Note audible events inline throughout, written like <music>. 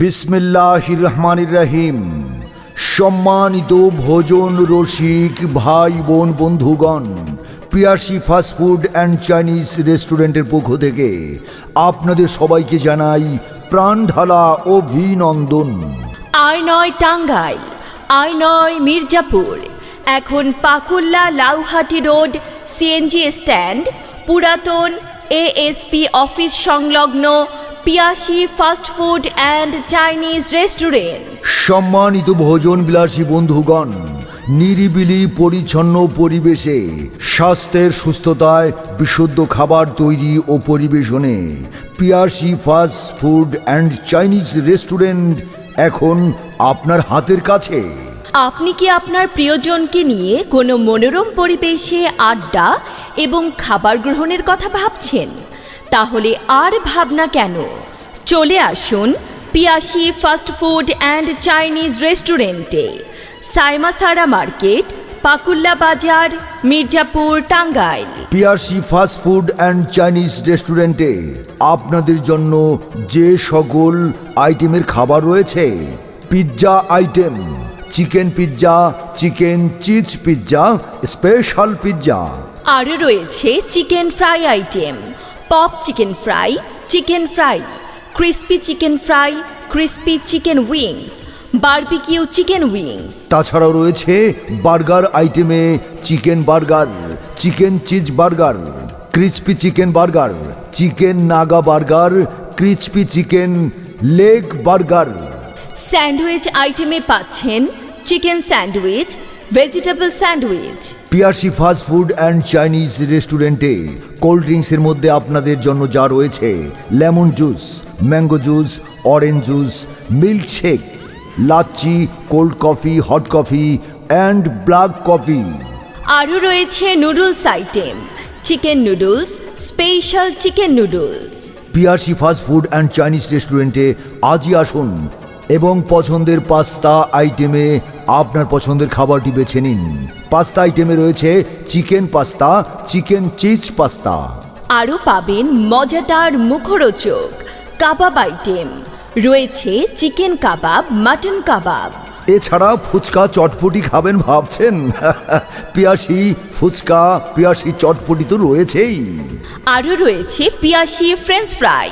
বিসমিল্লাহ রহমানির রহিম সম্মানিত ভোজন রসিক ভাই বোন বন্ধুগণ পিয়াসি ফাস্টফুড অ্যান্ড চাইনিজ রেস্টুরেন্টের পক্ষ থেকে আপনাদের সবাইকে জানাই প্রাণঢালা অভিনন্দন। আর নয় টাঙ্গাইল আর নয় মির্জাপুর, এখন Pakulla Lauhati road, CNG stand, পুরাতন এএসপি অফিস সংলগ্ন Piyasi fast food and Chinese restaurant. সম্মানিত ভোজন বিলাসী বন্ধুগণ নিরিবিলি পরিচ্ছন্ন পরিবেশে স্বাস্থ্যের সুস্থতায় বিশুদ্ধ খাবার তৈরি ও পরিবেশনে Piyasi fast food and Chinese restaurant এখন আপনার হাতের কাছে। আপনি কি আপনার প্রিয়জনকে নিয়ে কোনো মনোরম পরিবেশে আড্ডা এবং খাবার গ্রহণের কথা ভাবছেন? তাহলে আর ভাবনা কেন? চলে আসুন Piyasi fast food and Chinese রেস্টুরেন্টে। সাইমাসারা মার্কেট পাকুল্লা বাজার Mirzapur Tangail. Piyasi fast food and Chinese রেস্টুরেন্টে আপনাদের জন্য যে সকল আইটেমের খাবার রয়েছে pizza item chicken pizza chicken cheese pizza special pizza. আরও রয়েছে chicken fry item. Pop chicken fry chicken fry crispy chicken fry crispy chicken wings barbecue chicken wings তাছাড়াও রয়েছে বার্গার আইটেমে chicken burger chicken cheese burger crispy chicken burger chicken Naga burger crispy chicken leg burger. Sandwich আইটেমে পাচ্ছেন chicken sandwich vegetable sandwich Piyasi fast food and Chinese রেস্টুরেন্টে cold ড্রিঙ্কসের মধ্যে আপনাদের জন্য যা রয়েছে lemon juice mango juice orange juice milkshake lassi cold coffee hot coffee and black coffee. আরও রয়েছে noodles item chicken noodles special chicken noodles. Piyasi fast food and Chinese রেস্টুরেন্টে আজই আসুন এবং পছন্দের পাস্তা আইটেমে আপনার পছন্দের খাবারটি বেছে নিন। পাস্তা আইটেমে রয়েছে chicken pasta chicken cheese pasta. আরও পাবেন মজাদার মুখরোচক কাবাব আইটেম। রয়েছে চিকেন কাবাব মাটন কাবাব। এছাড়া ফুচকা চটপটি খাবেন ভাবছেন? <laughs> পিয়াসি ফুচকা পিয়াসি চটপটি তো রয়েছেই। আরও রয়েছে পিয়াসি ফ্রেঞ্চ ফ্রাই।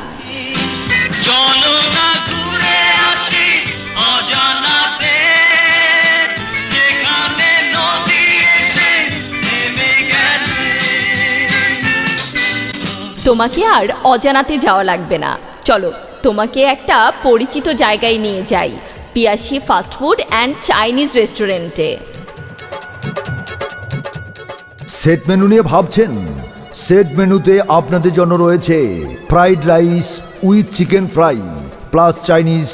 তোমাকে আর অজানাতে যাওয়া লাগবে না। চলো তোমাকে একটা পরিচিত জায়গায় নিয়ে যাই। Piyasi fast food and Chinese রেস্টুরেন্টে। সেট মেনু নিয়ে ভাবছেন? সেট মেনুতে আপনাদের জন্য রয়েছে fried rice with chicken fry plus Chinese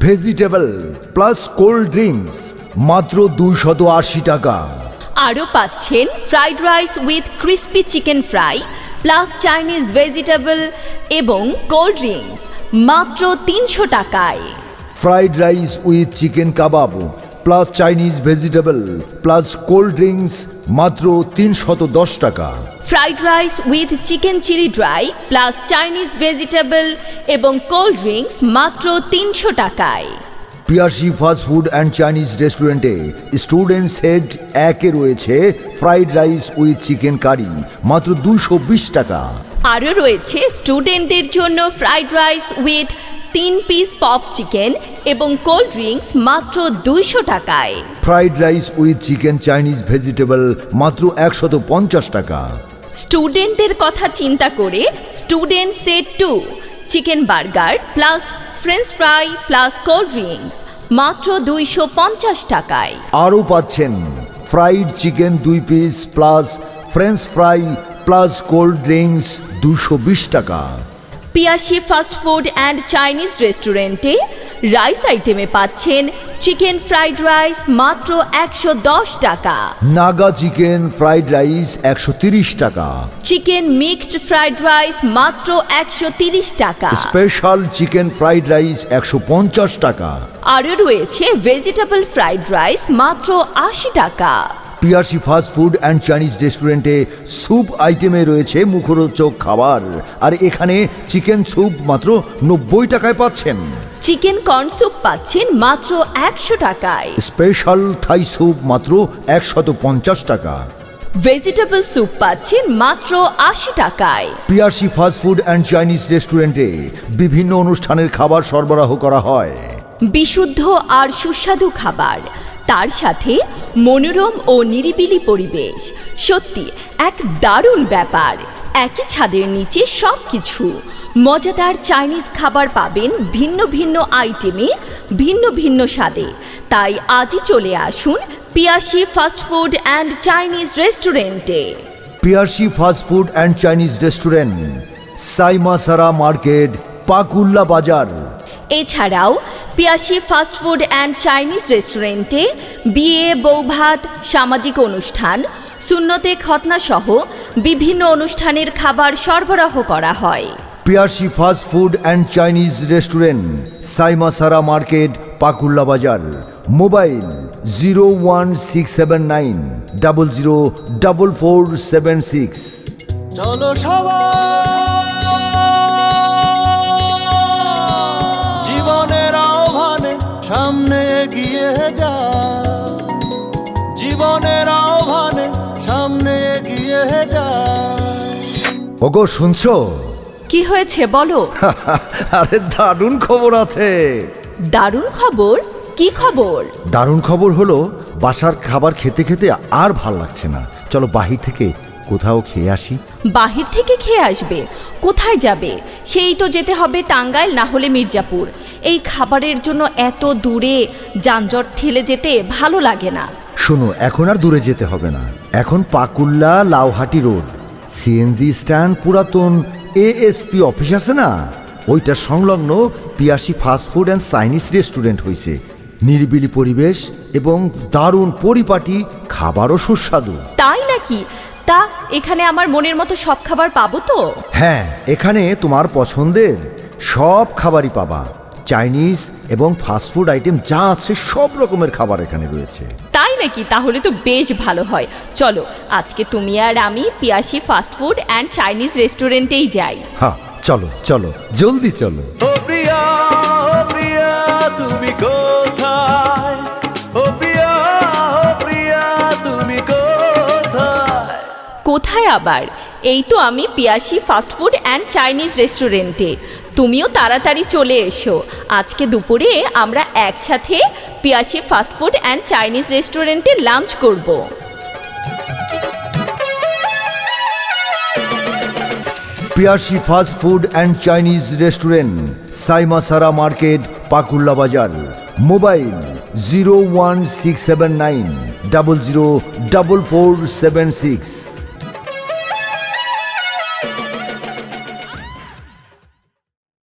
vegetable plus cold drinks মাত্র দুইশত আশি টাকা। আরও পাচ্ছেন fried rice with crispy chicken fry plus Chinese vegetable এবং কোল্ড ড্রিঙ্কস মাত্র তিনশো টাকায়। Fried rice with chicken kebab plus Chinese vegetable plus cold drinks মাত্র তিনশত দশ টাকা। Fried rice with chicken chilli dry plus Chinese vegetable এবং cold drinks মাত্র তিনশো টাকায়। Piyasi fast food and Chinese রেস্টুরেন্টে স্টুডেন্ট সেট একে রয়েছে fried rice with chicken curry মাত্র দুইশো বিশ টাকা। আরও রয়েছে স্টুডেন্টদের জন্য ফ্রাইড রাইস উইথ তিন পিস পপ চিকেন এবং কোল্ড ড্রিঙ্কস মাত্র দুইশো টাকায়। Fried rice with chicken Chinese vegetable মাত্র একশত পঞ্চাশ টাকা। স্টুডেন্টদের কথা চিন্তা করে student set two chicken burger plus French fry plus cold drinks মাত্র দুইশো পঞ্চাশ টাকায়। আরও পাচ্ছেন ফ্রাইড চিকেন দুই piece plus French fry plus cold drinks দুশো বিশ টাকা। Piyasi fast food and Chinese রেস্টুরেন্টে রাইস আইটেমে পাচ্ছেন চিকেন ফ্রাইড রাইস মাত্র একশো দশ টাকা। নাগা চিকেন ফ্রাইড রাইস একশো তিরিশ টাকা। চিকেন মিক্সড ফ্রাইড রাইস মাত্র একশো তিরিশ টাকা। স্পেশাল চিকেন ফ্রাইড রাইস একশো পঞ্চাশ টাকা। আরও রয়েছে ভেজিটেবল ফ্রাইড রাইস মাত্র আশি টাকা। Piyasi fast food and Chinese রেস্টুরেন্টে স্যুপ আইটেমে রয়েছে মুখরোচক খাবার। আর এখানে চিকেন স্যুপ মাত্র নব্বই টাকায় পাচ্ছেন। চিকেন কর্ন স্যুপ পাচ্ছেন মাত্র একশো টাকায়। স্পেশাল থাই স্যুপ মাত্র একশত পঞ্চাশ টাকা। ভেজিটেবল স্যুপ পাচ্ছেন মাত্র আশি টাকায়। Piyasi fast food and Chinese রেস্টুরেন্টে বিভিন্ন অনুষ্ঠানের খাবার সরবরাহ করা হয়। বিশুদ্ধ আর সুস্বাদু খাবার। তার সাথে মনোরম ও নিরিবিলি পরিবেশ। সত্যি এক দারুণ ব্যাপার। একই ছাদের নিচে সব কিছু মজাদার চাইনিজ খাবার পাবেন ভিন্ন ভিন্ন আইটেমে ভিন্ন ভিন্ন স্বাদে। তাই আজই চলে আসুন Piyasi fast food and Chinese রেস্টুরেন্টে। Piyasi fast food and Chinese restaurant Saimasara market Pakulla বাজার। এছাড়াও Piyasi fast food and Chinese রেস্টুরেন্টে বিয়ে বৌভাত সামাজিক অনুষ্ঠান শূন্যতে খতনা সহ বিভিন্ন অনুষ্ঠানের খাবার সরবরাহ করা হয়। Piyasi fast food and Chinese restaurant Saimasara market Pakulla বাজার। Mobile zero one six seven nine double zero double four seven six. চলো সবাই! সামনে এগিয়ে যা। জীবনের আহ্বানে সামনে এগিয়ে যা। ওগো শুনছো? কি হয়েছে বলো? <laughs> আরে দারুণ খবর আছে। দারুণ খবর? কি খবর? দারুণ খবর হলো বাসার খাবার খেতে খেতে আর ভালো লাগছে না। চলো বাহির থেকে কোথাও খেয়ে আসি। বাহির থেকে খেয়ে আসবে? কোথায় যাবে? সেই তো যেতে হবে টাঙ্গাইল না হলে মির্জাপুর। এই খাবারের জন্য এত দূরে যানজট ঠেলে যেতে ভালো লাগে না। শোনো এখন আর দূরে যেতে হবে না। এখন Pakulla Lauhati road. CNG stand পুরাতন এএসপি অফিস আছে না? ওইটা সংলগ্ন Piyasi fast food and Chinese restaurant হয়েছে নিরিবিলি পরিবেশ এবং দারুণ পরিপাটি খাবারও সুস্বাদু। তাই নাকি? তা এখানে আমার মনের মতো সব খাবার পাবো তো? হ্যাঁ এখানে তোমার পছন্দের সব খাবারই পাবা। চাইনিজ এবং ফাস্টফুড আইটেম যা আছে সব রকমের খাবার এখানে রয়েছে। তাই নাকি? তাহলে তো বেশ ভালো হয়। চলো আজকে তুমি আর আমি Piyasi fast food and Chinese রেস্টুরেন্টেই যাই। হ্যাঁ চলো চলো জলদি চলো। প্রিয়া তুমি কোথায়? ও প্রিয়া ও প্রিয়া তুমি কোথায়? কোথায় আবার? এই তো আমি পিয়াসি ফাস্টফুড অ্যান্ড চাইনিজ রেস্টুরেন্টে তুমিও তাড়াতাড়ি চলে এসো। আজকে দুপুরে আমরা একসাথে Piyasi fast food and Chinese রেস্টুরেন্টে লাঞ্চ করব। Piyasi fast food and Chinese restaurant Saimasara market, Pakulla বাজার। Mobile zero one six seven nine, double zero, double four seven six.